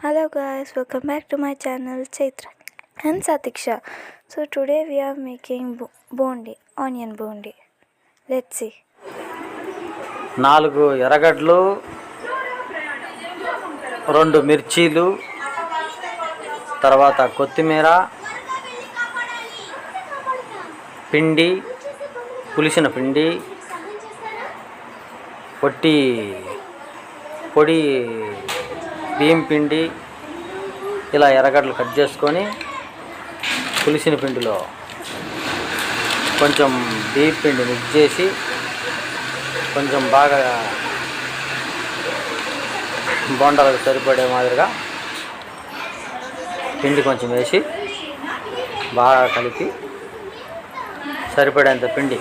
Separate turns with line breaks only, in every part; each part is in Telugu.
Hello guys welcome back to my channel Chaitra and Satiksha so today we're making bondi onion bondi let's
నాలుగు ఎర్రగడ్డలు రెండు మిర్చీలు తర్వాత కొత్తిమీర పిండి పులిసిన పిండి పొట్టి పొడి బియ్యం పిండి ఇలా ఎర్రగడ్డలు కట్ చేసుకొని పులిసిన పిండిలో కొంచెం బియ్యం పిండి మిక్స్ చేసి కొంచెం బాగా బొండాలకు సరిపడే మాదిరిగా పిండి కొంచెం వేసి బాగా కలిపి సరిపడేంత పిండి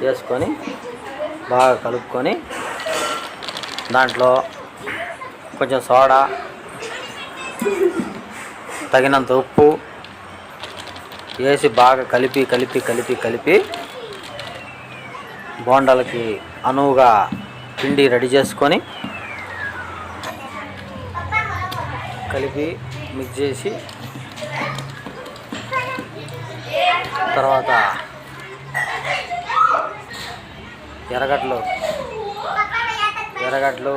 వేసుకొని బాగా కలుపుకొని దాంట్లో కొంచెం సోడా తగినంత ఉప్పు వేసి బాగా కలిపి కలిపి కలిపి కలిపి బోండాలకి అనువుగా పిండి రెడీ చేసుకొని కలిపి మిక్స్ చేసి తర్వాత ఎర్రగడ్డలు ఎర్రగడ్డలు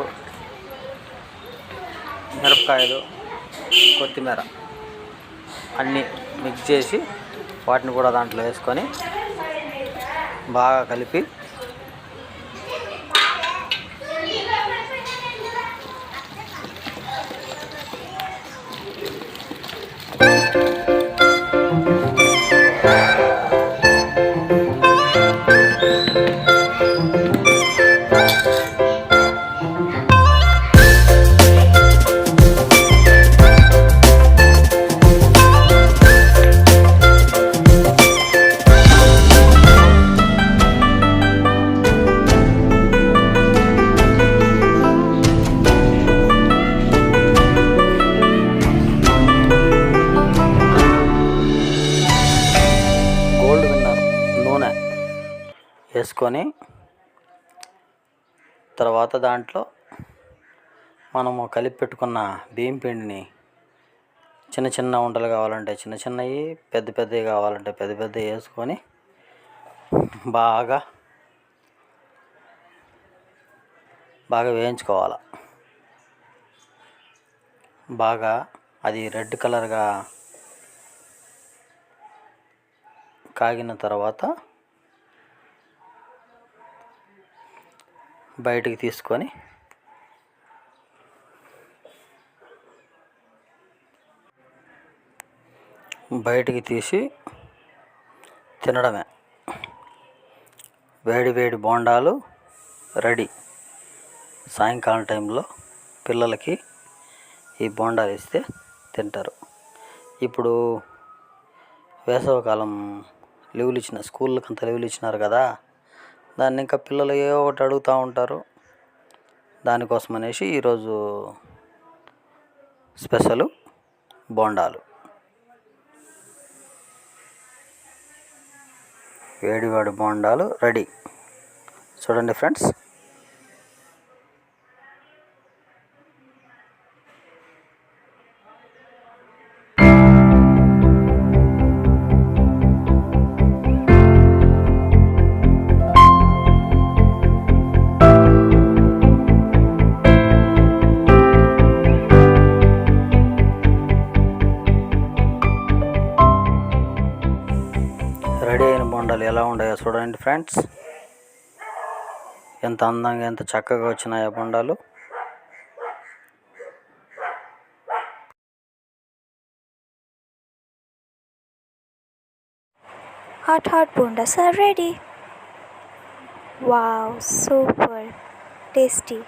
మిరపకాయలు కొత్తిమీర అన్నీ మిక్స్ చేసి వాటిని కూడా దాంట్లో వేసుకొని బాగా కలిపి వేసుకొని తర్వాత దాంట్లో మనము కలిపి పెట్టుకున్న బియ్యం పిండిని చిన్న చిన్న ఉండలు కావాలంటే చిన్న చిన్నవి పెద్ద పెద్దవి కావాలంటే పెద్ద పెద్దవి వేసుకొని బాగా బాగా వేయించుకోవాలి. బాగా అది రెడ్ కలర్గా కాగిన తర్వాత బయటికి తీసుకొని బయటికి తీసి తినడమే. వేడి వేడి బోండాలు రెడీ. సాయంకాలం టైంలో పిల్లలకి ఈ బోండాలు ఇస్తే తింటారు. ఇప్పుడు వేసవికాలం లీవులు ఇచ్చిన స్కూళ్ళకి అంత లీవులు ఇచ్చినారు కదా దాన్ని ఇంకా పిల్లలు ఏ ఒకటి అడుగుతూ ఉంటారు. దానికోసం అనేసి ఈరోజు స్పెషల్ బోండాలు. వేడివాడి బోండాలు రెడీ. చూడండి ఫ్రెండ్స్. రెడీ అయిన బొండాలు ఎలా ఉన్నాయో చూడండి ఫ్రెండ్స్. ఎంత అందంగా ఎంత చక్కగా వచ్చినాయో బొండాలు.
Hot hot bondas are ready wow super tasty